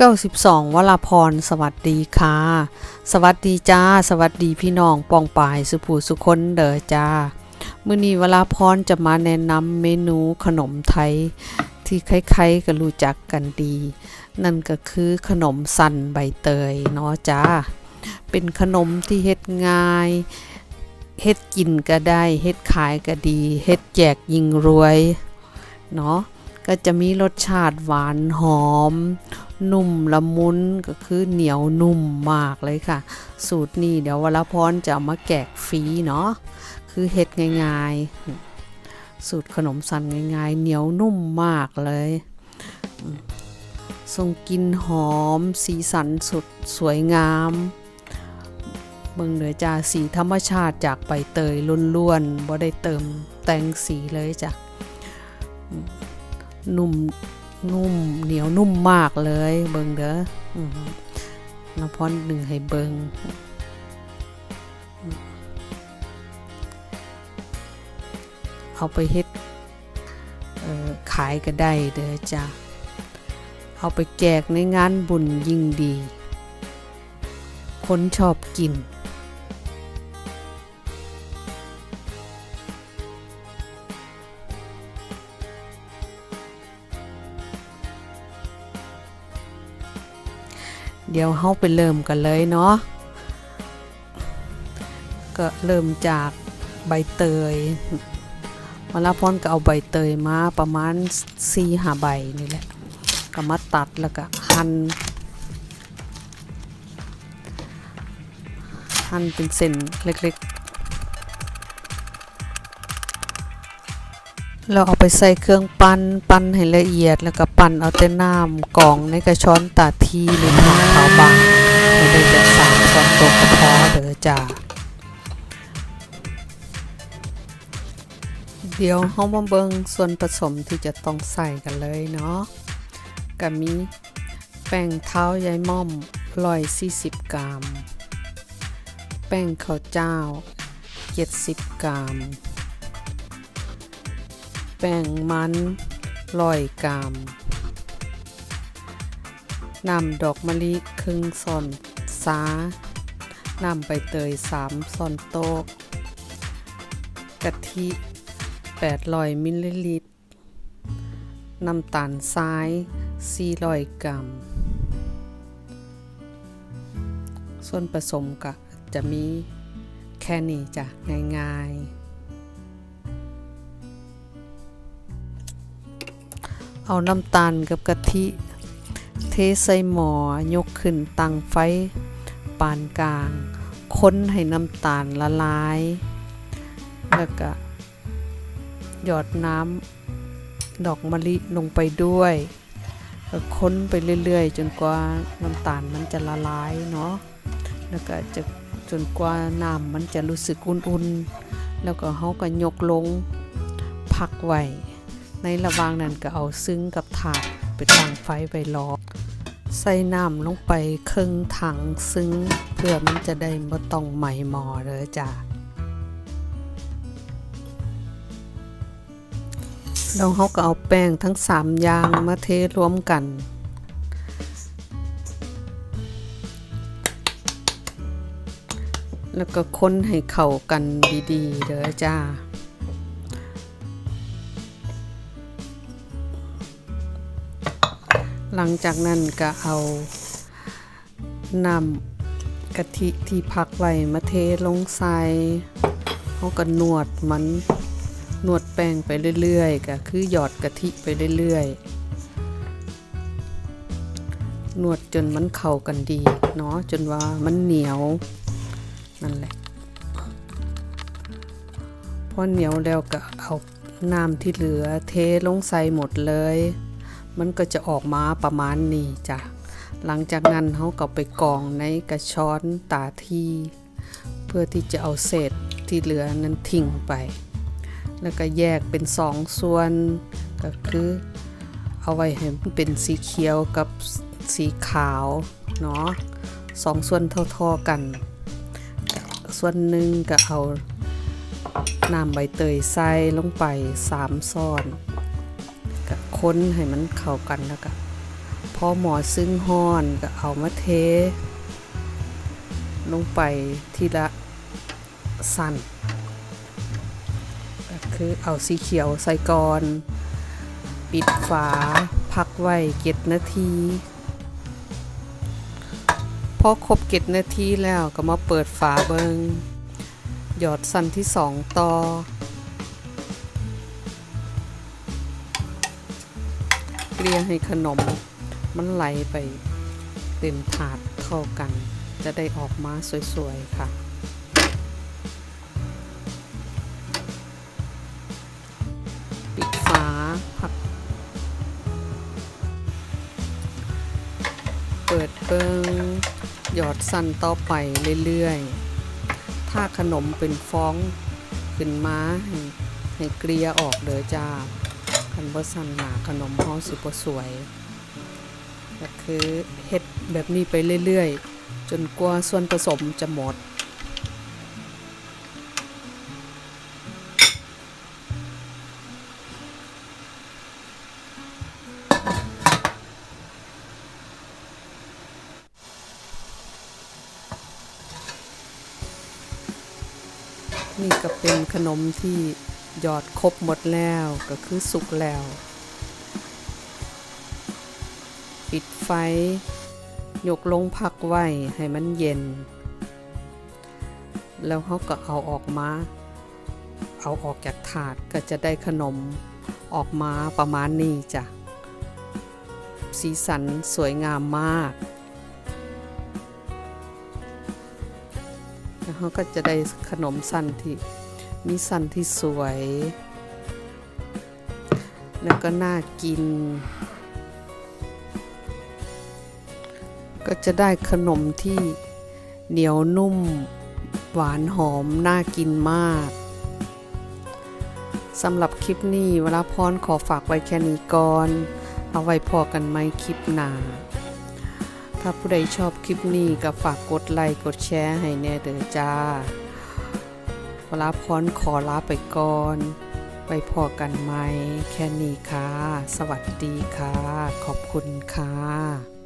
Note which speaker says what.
Speaker 1: 92วลาพร สวัสดีค่ะ สวัสดีจ้า สวัสดีพี่น้องปองปายสุภูสุคนเด้อจ้า มื้อนี้วลาพรจะมาแนะนำเมนูขนมไทย ที่ใครๆก็รู้จักกันดี นั่นก็คือขนมสันใบเตยเนาะจ้า เป็นขนมที่เฮ็ดง่ายเฮ็ดกินก็ได้เฮ็ดขายก็ดีเฮ็ดแจกยิงรวยเนาะก็จะมีรสชาติหวานหอม นุ่มละมุนก็คือเหนียวนุ่มมากเลยค่ะ สูตรนี้เดี๋ยววรพรจะเอามาแกกฟรีเนาะคือเฮ็ดง่ายๆ สูตรขนมสันง่ายๆ เหนียวนุ่มมากเลยทรงกลินหอม สีสันสุดสวยงามเบิ่งเดือจ้าสีธรรมชาติจากใบเตยล้วนๆบ่ได้เติมแต่งสีเลยจ้ะอืมนุ่ม นุ่มเหนียวนุ่มมากเลย เบิงเด้อน้ำพรหนึ่งให้เบิงเอาไปเฮ็ดขายก็ได้เด้อจ้ะเอาไปแจกในงานบุญยิ่งดี คนชอบกิน เดี๋ยวเฮาไปเริ่มกันเลยเนาะก็เริ่มจากใบเตยมาลาพรก็เอาใบเตยมาประมาณ4 5ใบนี่แหละก็มาตัดแล้วก็หั่นหั่นเป็นเส้นเล็ก เราเอาไปใส่เครื่องปั้นปั้นให้ละเอียดแล้วก็ปั้นเอาแต่น้ำกรองในกระช้อนตาทีหรือของขาวบางไม่ได้จะสามสองตัวก็พอเด้อจ้าเดี๋ยวเฮามาเบิงส่วนผสมที่จะต้องใส่กันเลยเนาะก็มีแป้งเท้ายายม่อม140กรัม แป้งข้าวเจ้า70กรัม แป้งมันร้อยกรัมนำดอกมะลิครึ่งส่อนซานำใบเตยสามส่อนโต๊ะกะทิ800มิลลิลิตร น้ำตาลทราย 400 กรัม ส่วนผสมก็จะมีแค่นี้จ้ะ ง่ายๆ เอาน้ำตาลกับกะทิ เทใส่หมอยกขึ้นตั้งไฟ ปานกลาง ค้นให้น้ำตาลละลาย แล้วก็ หยอดน้ำดอกมะลิลงไปด้วยค้นไปเรื่อยๆ จนกว่าน้ำตาลมันจะละลายเนาะ แล้วก็จะจนกว่าน้ำมันจะรู้สึกอุ่นๆ แล้วก็เขาก็ยกลงพักไว้ ในระหว่างนั้นก็เอาซึ้งกับถาดไปตั้งไฟไปรอใส่น้ำลงไปครึ่งถังซึ้ง เพื่อมันจะได้ไม่ต้องไหมหมอเลยจ้ะแล้วเขาก็เอาแป้งทั้งสามอย่างมาเทรวมกัน แล้วก็คนให้เข้ากันดีๆเด้อจ้า หลังจากนั้นก็เอานำกะทิที่พักไว้มาเทลงใส่เขาก็นวดมันนวดแป้งไปเรื่อยๆก็คือหยอดกะทิไปเรื่อยๆนวดจนมันเข้ากันดีเนาะจนว่ามันเหนียวนั่นแหละพอเหนียวแล้วก็เอาน้ำที่เหลือเทลงใส่หมดเลย มันก็จะออกมาประมาณนี้จ้ะ หลังจากนั้นเขาก็ไปกองในกระชอนตาทีเพื่อที่จะเอาเศษที่เหลือนั้นทิ้งไป แล้วก็แยกเป็นสองส่วนก็คือเอาไว้ให้มันเป็นสีเขียวกับสีขาวเนาะสองส่วนเท่าๆกัน ส่วนหนึ่งก็เอาน้ำใบเตยใส่ลงไปสามซ้อน ค้นให้มันเข้ากันแล้วก็พพอหมอซึ่งห้อนก็เอามาเท ลงไปทีละสั้นก็คือเอาสีเขียวใส่ก่อน ปิดฝาพักไว้เก็ดนาทีพอครบเก็ดนาทีแล้วก็มาเปิดฝาเบิงหยอดสั้นที่สองต่อ กลี่ยให้ขนม มันไหลไปเต็มถาดเข้ากัน จะได้ออกมาสวยๆค่ะปิดฝาพัก เปิดเบิงหยอดสั้นต่อไปเรื่อยๆ ถ้าขนมเป็นฟองขึ้นมาให้ให้เกลี่ยออกเด้อจ้า คันบ่สั่นหนาขนมเฮาสิบ่สวยก็คือเฮ็ดแบบนี้ไปเรื่อยๆ จนกว่าส่วนผสมจะหมดนี่ก็เป็นขนมที่ ยอดครบหมดแล้วก็คือสุกแล้ว ปิดไฟ ยกลงพักไว้ให้มันเย็น แล้วเขาก็เอาออกมา เอาออกจากถาดก็จะได้ขนมออกมาประมาณนี้จ้ะ สีสันสวยงามมากแล้วเขาก็จะได้ขนมสั้นที่ มีสันที่สวย แล้วก็น่ากิน ก็จะได้ขนมที่เหนียวนุ่ม หวานหอม น่ากินมาก สำหรับคลิปนี้เวลาพรขอฝากไว้แค่นี้ก่อน เอาไว้พอกันไหมคลิปหน้าถ้าผู้ใดชอบคลิปนี้ก็ฝากกดไลค์กดแชร์ให้แน่เด้อจ้า ลาพรขอลาไปก่อนไปพอกันไหม แค่นี้ค่ะ สวัสดีค่ะ ขอบคุณค่ะ